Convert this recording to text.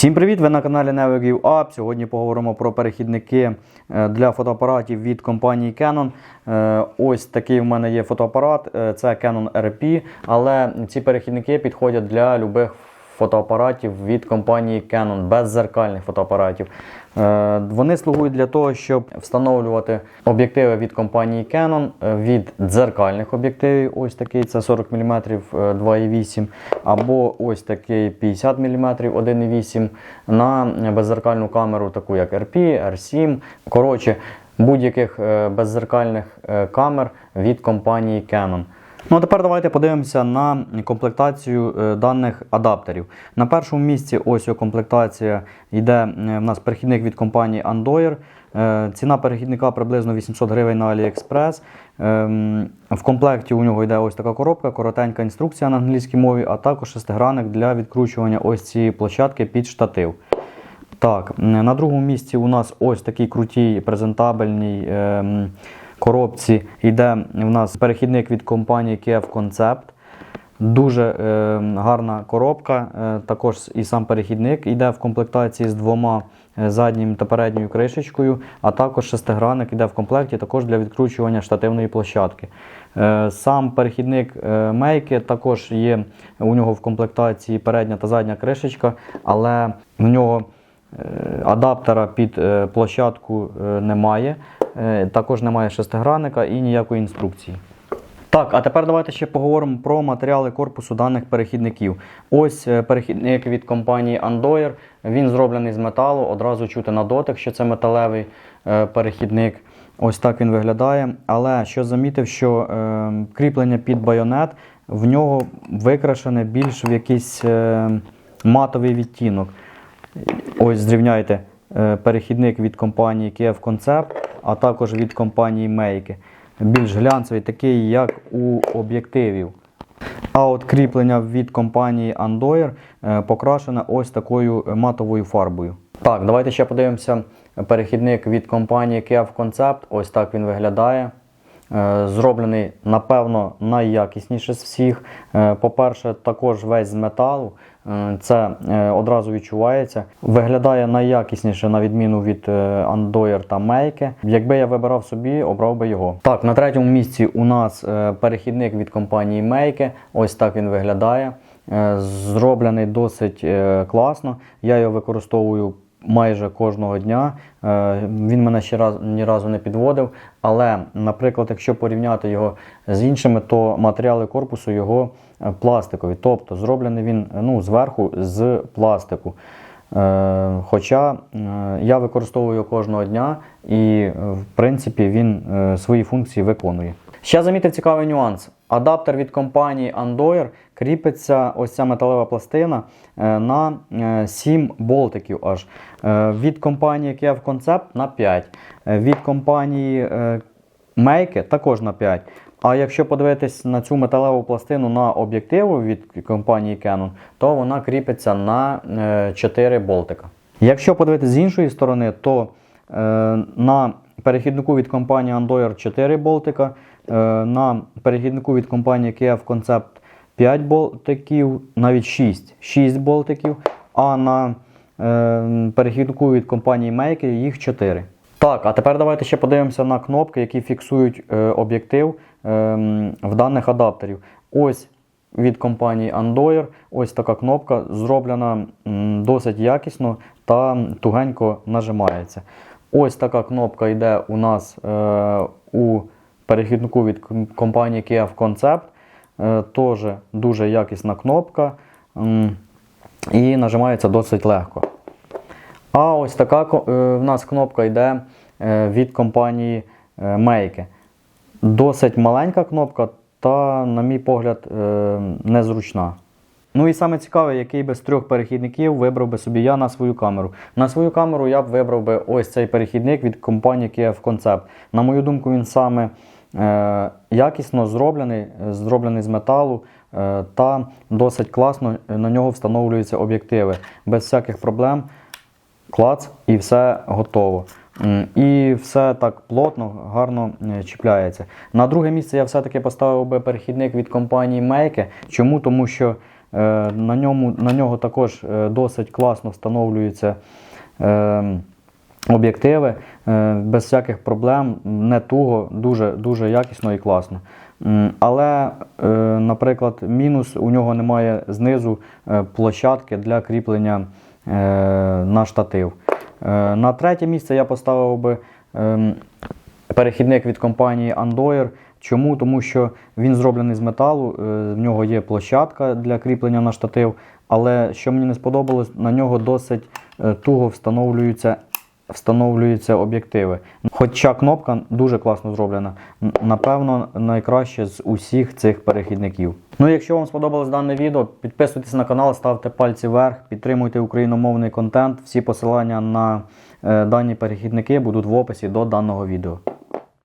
Всім привіт! Ви на каналі Never Give Up. Сьогодні поговоримо про перехідники е, для фотоапаратів від компанії Canon. Е, Ось такий в мене є фотоапарат, е, це Canon RP, але ці перехідники підходять для любих фотоапаратів від компанії Canon, беззеркальних фотоапаратів. Е, Вони слугують для того, щоб встановлювати об'єктиви від компанії Canon е, від дзеркальних об'єктивів. Ось такий це 40 мм 2,8 або ось такий 50 мм 1,8 на беззеркальну камеру, таку як RP, R7. Коротше, будь-яких е, беззеркальних камер від компанії Canon. Ну а тепер давайте подивимося на комплектацію е, даних адаптерів. На першому місці ось комплектація йде е, в нас перехідник від компанії Andoyer. Е, Ціна перехідника приблизно 800 гривень на AliExpress. Ем, В комплекті у нього йде ось така коробка, коротенька інструкція на англійській мові, а також шестигранник для відкручування ось цієї площадки під штатив. Так, на другому місці у нас ось такий крутій презентабельній ем, коробці йде в нас перехідник від компанії KF Concept. Дуже е, гарна коробка. Е, також і сам перехідник йде в комплектації з двома е, заднім та передньою кришечкою, а також шестигранник йде в комплекті також для відкручування штативної площадки. Е, сам перехідник е, мейки також є у нього в комплектації передня та задня кришечка, але в нього Е, Адаптера під е, площадку немає, також немає шестигранника і ніякої інструкції. Так, а тепер давайте ще поговоримо про матеріали корпусу даних перехідників. Ось е, перехідник від компанії Andoyer. Він зроблений з металу, одразу чути на дотик, що це металевий е, перехідник. Ось так він виглядає. Але що замітив, що е, кріплення під байонет в нього викрашене більш в якийсь е, матовий відтінок. Ось зрівняйте е, перехідник від компанії KF Concept, а також від компанії Make. Більш глянцевий, такий, як у об'єктивів. А от кріплення від компанії Andoyer е, покрашене ось такою матовою фарбою. Так, давайте ще подивимося перехідник від компанії Kev Concept. Ось так він виглядає. Е, Зроблений, напевно, найякісніше з всіх. Е, По-перше, також весь з металу. Е, Це одразу відчувається. Виглядає найякісніше, на відміну від Andoyer та Make. Якби я вибирав собі, обрав би його. Так, на третьому місці у нас перехідник від компанії Make. Ось так він виглядає. Зроблений досить класно. Я його використовую майже кожного дня. Е, Він мене ще раз ні разу не підводив. Але, наприклад, якщо порівняти його з іншими, то матеріали корпусу його е, пластикові. Тобто зроблений він ну, зверху з пластику. Е, Хоча я використовую його кожного дня і, в принципі, він свої функції виконує. Ще замітив цікавий нюанс. Адаптер від компанії Andoyer кріпиться ось ця металева пластина е, на е, 7 болтиків аж. Е, Від компанії KF Concept на 5. Е, Від компанії е, Make також на 5. А якщо подивитись на цю металеву пластину на об'єктиву від компанії Canon, то вона кріпиться на е, 4 болтика. Якщо подивитись з іншої сторони, то е, на перехіднику від компанії Andoyer 4 болтика, е, на перехіднику від компанії KF Concept 5 болтиків, навіть 6, 6 болтиків, а на е, перехіднику від компанії Make їх 4. Так, а тепер давайте ще подивимося на кнопки, які фіксують е, об'єктив в даних адаптерів. Ось від компанії Andoyer, ось така кнопка зроблена досить якісно та тугенько нажимається. Ось така кнопка йде у нас е, у перехіднику від ком- компанії KF Concept. Е, Теж дуже якісна кнопка м, і нажимається досить легко. А ось така е, в нас кнопка йде е, від компанії е, Make. Досить маленька кнопка та, на мій погляд, е, незручна. Ну і саме цікаве, який би з трьох перехідників вибрав би собі я на свою камеру. На свою камеру я б вибрав би ось цей перехідник від компанії KF Concept. На мою думку, він саме е, якісно зроблений, зроблений з металу е, та досить класно на нього встановлюються об'єктиви. Без всяких проблем клац і все готово. І все так плотно, гарно е, чіпляється. На друге місце я все-таки поставив би перехідник від компанії Make. Чому? Тому що на, ньому, на нього також е, досить класно встановлюються е, об'єктиви е, без всяких проблем, не туго, дуже, дуже якісно і класно. Але, е, наприклад, мінус у нього немає знизу е, площадки для кріплення е, на штатив. Е, На третє місце я поставив би ем, перехідник від компанії Andoyer. Чому? Тому що він зроблений з металу, е, в нього є площадка для кріплення на штатив, але що мені не сподобалось, на нього досить е, туго встановлюються, встановлюються об'єктиви. Хоча кнопка дуже класно зроблена. Напевно, найкраще з усіх цих перехідників. Ну, якщо вам сподобалось дане відео, підписуйтесь на канал, ставте пальці вверх, підтримуйте україномовний контент. Всі посилання на е, дані перехідники будуть в описі до даного відео.